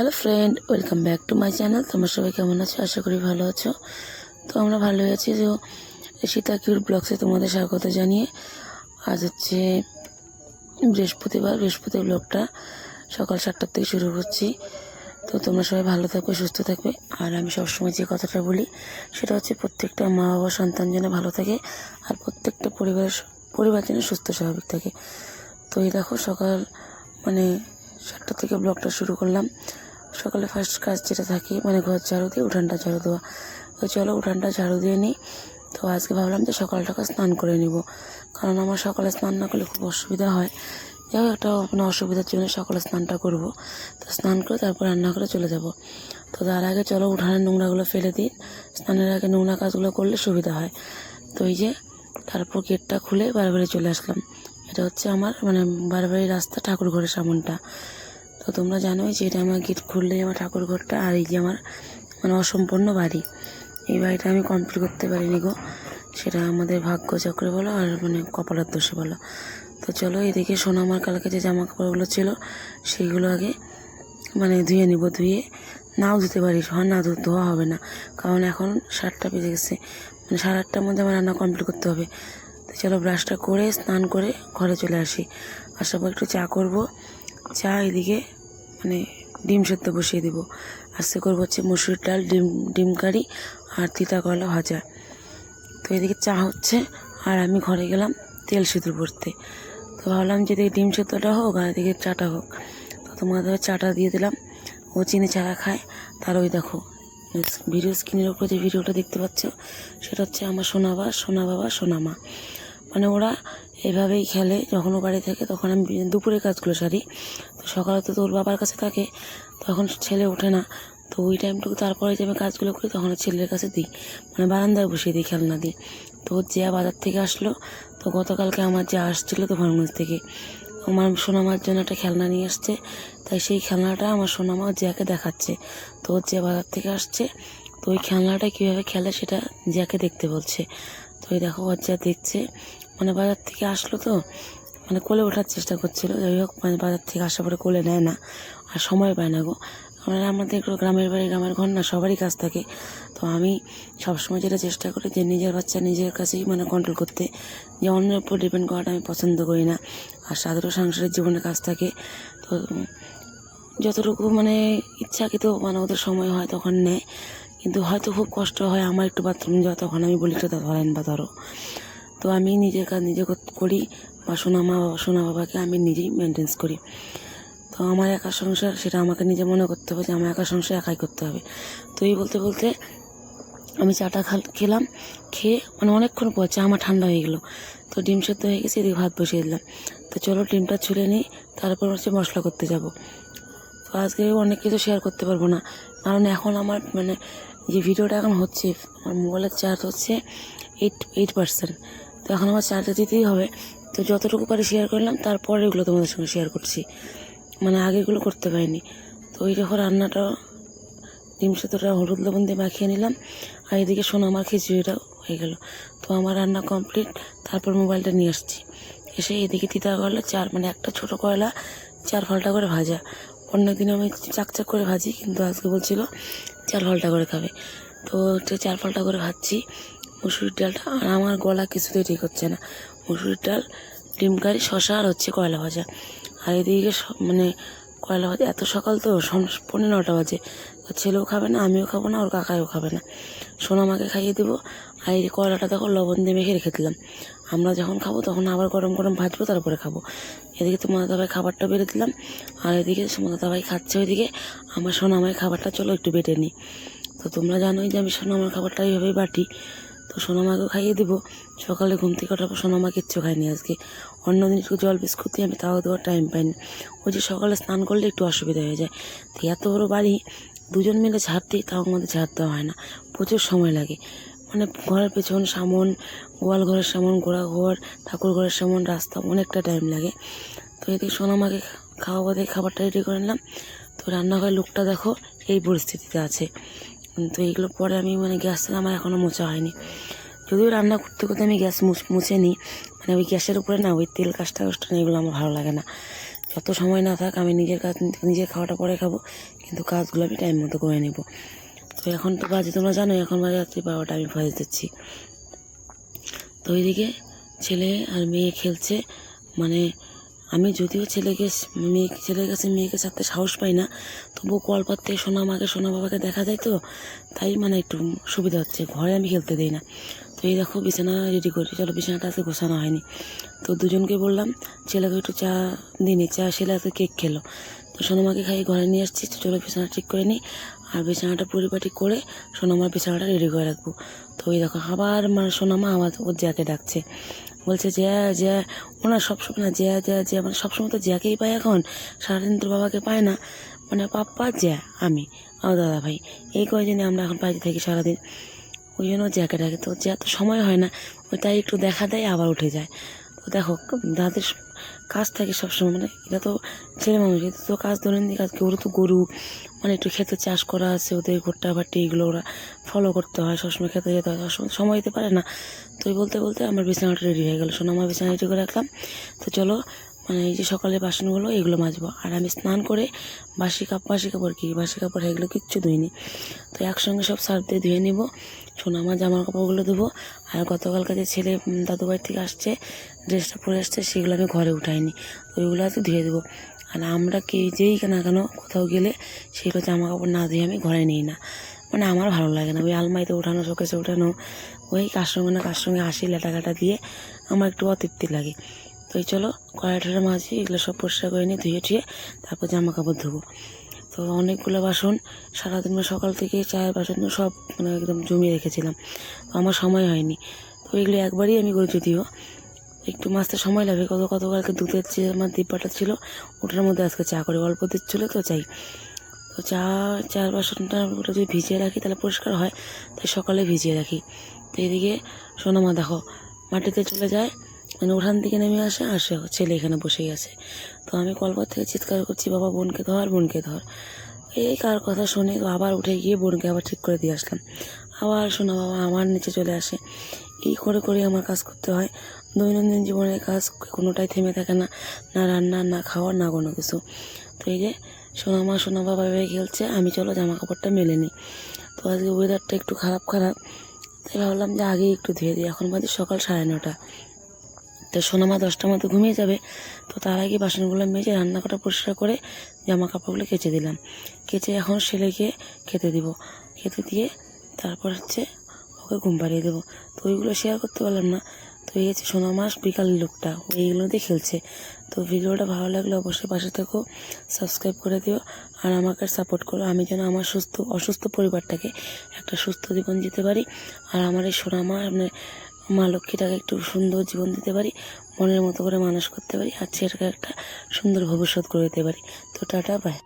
Hello friend welcome back to my channel তোমরা সবাই কেমন আছো? আশা করি ভালো আছো। তো আমরা ভালোই আছি। যে সীতা কিউর ব্লগসে তোমাদের স্বাগত জানিয়ে আজ হচ্ছে বৃহস্পতিবার। বৃহস্পতিবার ব্লগটা সকাল সাতটার থেকে শুরু করছি। তো তোমরা সবাই ভালো থাকবে সুস্থ থাকবে আর আমি সবসময় যে কথাটা বলি, সেটা হচ্ছে প্রত্যেকটা মা বাবা, সন্তান যেন ভালো থাকে আর প্রত্যেকটা পরিবারের পরিবার যেন সুস্থ, স্বাভাবিক থাকে। তো এই দেখো সকাল মানে সাতটা থেকে ব্লগটা শুরু করলাম। সকালে ফার্স্ট কাজ যেটা থাকে মানে ঘর ঝাড়ু দিয়ে উঠানটা ঝাড়ু দেওয়া। তো চলো উঠানটা ঝাড়ু দিয়ে নিই। তো আজকে ভাবলাম যে সকালটাকে স্নান করে নিব। কারণ আমার সকালে স্নান না করলে খুব অসুবিধা হয়। যাই হোক, একটা মানে অসুবিধার জন্য সকালে স্নানটা করব। তো স্নান করে তারপর রান্না করে চলে যাব। তো তার আগে চলো উঠানের নোংরাগুলো ফেলে দিই। স্নানের আগে নোংরা কাজগুলো করলে সুবিধা হয়। তো এই যে তারপর গেটটা খুলে বারবারে চলে আসলাম। এটা হচ্ছে আমার মানে বারবারি রাস্তা ঠাকুর ঘরের সামনটা। তো তোমরা জানোই যে এটা আমার গেট খুললেই আমার ঠাকুর ঘরটা আর এই যে আমার মানে অসম্পূর্ণ বাড়ি। এই বাড়িটা আমি কমপ্লিট করতে পারিনি গো। সেটা আমাদের ভাগ্য চক্রে বলো আর মানে কপালের দোষে বলো। তো চলো এদিকে সোনামার কালকে যে জামা কাপড়গুলো ছিল সেইগুলো আগে মানে ধুয়ে নিব, ধুয়ে নাও ধুতে পারি হয়, না ধু- ধোয়া হবে না। কারণ এখন সাতটা বেজে গেছে। মানে সাড়ে আটটার মধ্যে আমার রান্না কমপ্লিট করতে হবে। তো চলো ব্রাশটা করে, স্নান করে ঘরে চলে আসি। আসার পর একটু চা করব। চা এদিকে মানে ডিম সেদ্ধ বসিয়ে দেবো। আজকে করব হচ্ছে মুসুরির ডাল, ডিম ডিম কারি আর তিতা কলা ভাজা। তো এদিকে চা হচ্ছে, আর আমি ঘরে গেলাম তেল সিঁদুর ভরতে তো ভাবলাম যে এদিকে ডিম সেদ্ধটা হোক আর এদিকে চাটা হোক। তো তোমাদের চাটা দিয়ে দিলাম। ও চিনি ছাড়া খায়, তার ওই দেখো ভিডিও স্ক্রিনের উপরে যে ভিডিওটা দেখতে পাচ্ছ, সেটা হচ্ছে আমার সোনা বা, সোনা বাবা সোনা মা মানে ওরা এভাবেই খেলে যখন ও বাড়ি থাকে তখন আমি দুপুরে কাজগুলো সারি। তো সকালে তো ওর বাবার কাছে থাকে, তখন ছেলে ওঠে না। তো ওই টাইমটুকু তারপরে যে আমি কাজগুলো করি তখন ছেলের কাছে দিই। মানে বারান্দায় বসিয়ে দিই খেলনা দিই তো ওর যে বাজার থেকে আসলো, তো গতকালকে আমার যে আসছিল তুফানগঞ্জ থেকে। আমার সোনামার জন্য একটা খেলনা নিয়ে আসছে, তাই সেই খেলনাটা আমার সোনামা জিয়াকে দেখাচ্ছে। তো যে বাজার থেকে আসছে, তো ওই খেলনাটা কীভাবে খেলে সেটা জিয়াকে দেখতে বলছে। তো ওই দেখো যা দেখছে মানে বাজার থেকে আসলো তো মানে কোলে ওঠার চেষ্টা করছিল। যাই হোক মানে বাজার থেকে আসার পরে কোলে নেয় না, আর সময় পায় না গো। আমরা আমাদের একটু গ্রামের বাড়ি, গ্রামের ঘর না, সবারই কাজ থাকে। তো আমি সবসময় যেটা চেষ্টা করি যে নিজের বাচ্চা নিজের কাছেই মানে কন্ট্রোল করতে, যে অন্যের উপর ডিপেন্ড করাটা আমি পছন্দ করি না। আর সাধারণ সাংসারিক জীবনে কাজ থাকে। তো, যতটুকু মানে ইচ্ছাকৃত মানে ওদের সময় হয় তখন নেয়। কিন্তু হয়তো খুব কষ্ট হয় আমার একটু বাথরুম যাওয়া, তখন আমি বলি, একটু ধরেন বা ধরো। তো আমি নিজের কাজ নিজে কর- বা সোনা মা বাবা সোনা বাবাকে আমি নিজেই মেনটেন্স করি। তো আমার একা সংসার, সেটা আমাকে নিজে মনে করতে হবে যে আমার একা সংসার একাই করতে হবে। তো এই বলতে বলতে আমি চাটা খাল খেলাম, খেয়ে মানে অনেকক্ষণ পর চা আমার ঠান্ডা হয়ে গেলো। তো ডিম সেদ্ধ হয়ে গেছে, এদিকে ভাত বসিয়ে দিলাম। তো চলো ডিমটা ছুলে নিই, তারপর হচ্ছে মশলা করতে যাব। তো আজকে অনেক কিছু শেয়ার করতে পারব না, কারণ এখন আমার মানে যে ভিডিওটা এখন হচ্ছে, আমার মোবাইলের চার্জ হচ্ছে এইট এইট পার্সেন্ট এখন আমার চার্জে দিতেই হবে। তো যতটুকু পারি শেয়ার করলাম, তারপরে এগুলো তোমাদের সঙ্গে শেয়ার করছি। মানে আগেগুলো করতে পারিনি। তো ওই যখন রান্নাটা, ডিম সেদ্ধটা হলুদ লবণ দিয়ে মাখিয়ে নিলাম। আর এদিকে শোনো আমার খিচুড়িটা হয়ে গেল। তো আমার রান্না কমপ্লিট তারপর মোবাইলটা নিয়ে আসছি। এসে এদিকে তিতা করলা, চার মানে একটা ছোট কয়লা, চার ফলটা করে ভাজা। অন্য দিন আমি চাকচাক করে ভাজি, কিন্তু আজকে বলছিল চার ফলটা করে খাবে। তো চার ফলটা করে ভাজছি। মুসুরির ডালটা, আর আমার গলা কিছুতেই ঠিক হচ্ছে না। মুসুরির ডাল, ডিম কারি শশা আর হচ্ছে কয়লা ভাজা। আর এদিকে মানে কয়লা ভাজা, এত সকাল তো সম- পৌনে নটা বাজে। ছেলেও খাবে না, আমিও খাব না, ওর কাকাও খাবে না। সোনা সোনামাকে খাইয়ে দেবো। আর এই কয়লাটা দেখো, লবণ দিয়ে মেখে রেখে দিলাম। আমরা যখন খাব, তখন আবার গরম গরম ভাজবো, তারপরে খাব। এদিকে তোমার দাদাভাই খাবারটা বেড়ে দিলাম। আর এদিকে তোমার দাদাভাই খাচ্ছে ওইদিকে, আমার সোনামায়ের খাবারটা চলো একটু বেটে নিই। তো তোমরা জানোই যে আমি সোনামার খাবারটা এইভাবেই বাটি। তো সোনামাকেও খাইয়ে দেবো। সকালে ঘুম থেকে ওঠার পর সোনামা কিচ্ছু খায়নি আজকে। অন্য দিন একটু জল, বিস্কুট দিয়ে আমি তাও দেওয়ার টাইম পাইনি। ওই যে সকালে স্নান করলে একটু অসুবিধা হয়ে যায়। তো এত বড় বাড়ি, দুজন মিলে ঝাড় দিই, তাও আমাদের ঝাড় দেওয়া হয় না। প্রচুর সময় লাগে। মানে ঘরের পেছন সামন, গোয়াল ঘরের সামন, গোড়া ঘর, ঠাকুর ঘরের সামন, রাস্তা অনেকটা টাইম লাগে। তো এদিকে সোনামাকে খাওয়া দিয়ে খাবারটা রেডি করে নিলাম। তো রান্নাঘরের লোকটা দেখো, এই পরিস্থিতিতে আছে। তো এইগুলো পরে আমি মানে গ্যাসটা আমার এখনও মোছা হয়নি। যদিও রান্না করতে করতে আমি গ্যাস মুছ- মুছে নিই মানে ওই গ্যাসের উপরে না, ওই তেল কাজটা কাজটা এগুলো আমার ভালো লাগে না। যত সময় না থাক আমি নিজের কাজ নিজের খাওয়াটা পরে খাব, কিন্তু কাজগুলো আমি টাইম মতো করে নেব। তো এখন তো বাজে, তোমরা জানো এখন বাজে রাত্রি বারোটা, আমি ভয় দিচ্ছি। তো ওইদিকে ছেলে আর মেয়ে খেলছে মানে আমি যদিও ছেলেকে মেয়ে, ছেলের কাছে মেয়েকে ছাড়তে সাহস পাই না, তবুও কলপার থেকে সোনা মাকে সোনা বাবাকে দেখা যায় তো, তাই মানে একটু সুবিধা হচ্ছে। ঘরে আমি খেলতে দিই না। তো এই দেখো বিছানা রেডি করি। চলো বিছানাটা আজকে গোছানো হয়নি। তো দুজনকে বললাম, ছেলেকে একটু চা দিনি চা ছেলে আজকে কেক খেলো। তো সোনামাকে খাইয়ে ঘরে নিয়ে আসছি। তো চলো বিছানা ঠিক করে নিই। আর বিছানাটা পরিপাটি করে সোনামার বিছানাটা রেডি করে রাখব। তো ওই দেখো আবার মানে সোনামা আমার ওর জ্যাকে ডাকছে। বলছে, জ্যা জ্যা। ওনার সবসময় না, জ্যা জ্যা জ্যা। মানে সবসময় তো জিয়াকেই পায় এখন। সারাদিন তোর বাবাকে পায় না। মানে পাপ্পা জ্যা, আমি ও দাদা ভাই। এই কয়জনে আমরা এখন পাইতে থাকি সারাদিন। ওই জন্য জ্যাকে ডাকে। তো জ্যা তো সময় হয় না। ওই তাই একটু দেখা দেয়, আবার উঠে যায়। তো দেখো দাদের কাজ থাকে সবসময় মানে এটা তো ছেলে মানুষ এটা তো কাজ দৈনন্দিন কাজ ওরা তো গরু মানে একটু খেতে চাষ করা আছে, ওদের ঘোরটা ভাটি এগুলো ওরা ফলো করতে হয়, সবসময় খেতে যেতে হয়, সবসময় সময় দিতে পারে না। তো বলতে বলতে আমার বিছানাটা রেডি হয়ে গেল। শোনো, আমার বিছানা রেডি করে রাখলাম। তো চলো মানে এই যে সকালের বাসনগুলো এগুলো মাজবো। আর আমি স্নান করে বাসি কাপ বাসি কাপড় কি? বাসি কাপড় এগুলো কিচ্ছু ধুইনি। তো একসঙ্গে সব সার্ফ দিয়ে ধুয়ে নিব শোনো আমার জামা কাপড়গুলো দেবো আর গতকালকে যে ছেলে উম, দাদু বাড়ি থেকে আসছে ড্রেসটা পরে আসছে সেগুলো আমি ঘরে উঠাইনি। তো ওইগুলো আজকে ধুয়ে দেবো। আর আমরা কে যেই না কেন কোথাও গেলে সেগুলো জামা কাপড় না ধুয়ে আমি ঘরে নিই না। মানে আমার ভালো লাগে না। ওই আলমারিতে ওঠানো শোকেসে ওঠানো ওই কার সঙ্গে না কার সঙ্গে হাসি লেটাকাটা দিয়ে আমার একটু অতৃপ্তি লাগে। তো এই চলো কড়াইটা মাঝি এগুলো সব পরিষ্কার করে নিয়ে ধুয়ে টুয়ে তারপর জামা কাপড় ধোবো। তো অনেকগুলো বাসন, সারাদিন সকাল থেকে চায়ের বাসন সব মানে একদম জমিয়ে রেখেছিলাম। তো আমার সময় হয়নি। তো এগুলো একবারই আমি করে যদিও একটু মাছতে সময় লাগবে। কত গতকালকে দুধের যে আমার ডিব্বাটা ছিল, ওটার মধ্যে আজকে চা করে অল্প দুধ ছিল তো চাই। তো চা, চার বাসনটা ওটা যদি ভিজিয়ে রাখি তাহলে পরিষ্কার হয়, তাই সকালে ভিজিয়ে রাখি। তো এদিকে সোনামা দেখো, মাটিতে চলে যায়। মানে ওখান থেকে নেমে আসে আসে ছেলে এখানে বসেই আছে। তো আমি কলপার থেকে চিৎকার করছি, বাবা, বোনকে ধর বোনকে ধর। এই কার কথা শুনে আবার উঠে গিয়ে বোনকে আবার ঠিক করে দিয়ে আসলাম। আবার শোনা বাবা, আমার নিচে চলে আসে। এই করে করে আমার কাজ করতে হয়। দৈনন্দিন জীবনের কাজ কোনোটাই থেমে থাকে না না রান্না, না খাওয়া, না কোনো কিছু। তো এই যে সোনা মা সোনা বাবা, এভাবে খেলছে, আমি চলো জামা কাপড়টা মেলে নিই। তো আজকে ওয়েদারটা একটু খারাপ খারাপ। তাই ভাবলাম যে আগেই একটু ধুয়ে দিই। এখন বাজে সকাল সাড়ে নটা। তো সোনামা দশটার মতো ঘুমিয়ে যাবে। তো তার আগে বাসনগুলো মেজে রান্নাঘরটা পরিষ্কার করে জামা কাপড়গুলো কেচে দিলাম। কেচে এখন ছেলেকে খেতে দিব। খেতে দিয়ে তারপর হচ্ছে ওকে ঘুম পাড়িয়ে দেবো। তো ওইগুলো শেয়ার করতে পারলাম না। তো এই হচ্ছে সোনা মাস বিকালের লোকটা এইগুলো দিয়ে খেলছে। তো ভিডিওটা ভালো লাগলে অবশ্যই পাশে থেকো সাবস্ক্রাইব করে দিও আর আমাকে সাপোর্ট করো। আমি যেন আমার সুস্থ, অসুস্থ পরিবারটাকে একটা সুস্থ জীবন দিতে পারি। আর আমার এই সোনা মানে মা লক্ষ্মীটাকে একটু সুন্দর জীবন দিতে পারি, মনের মতো করে মানুষ করতে পারি, আর ছেলেটাকে একটা সুন্দর ভবিষ্যৎ করে দিতে পারি। তো টাটা বাই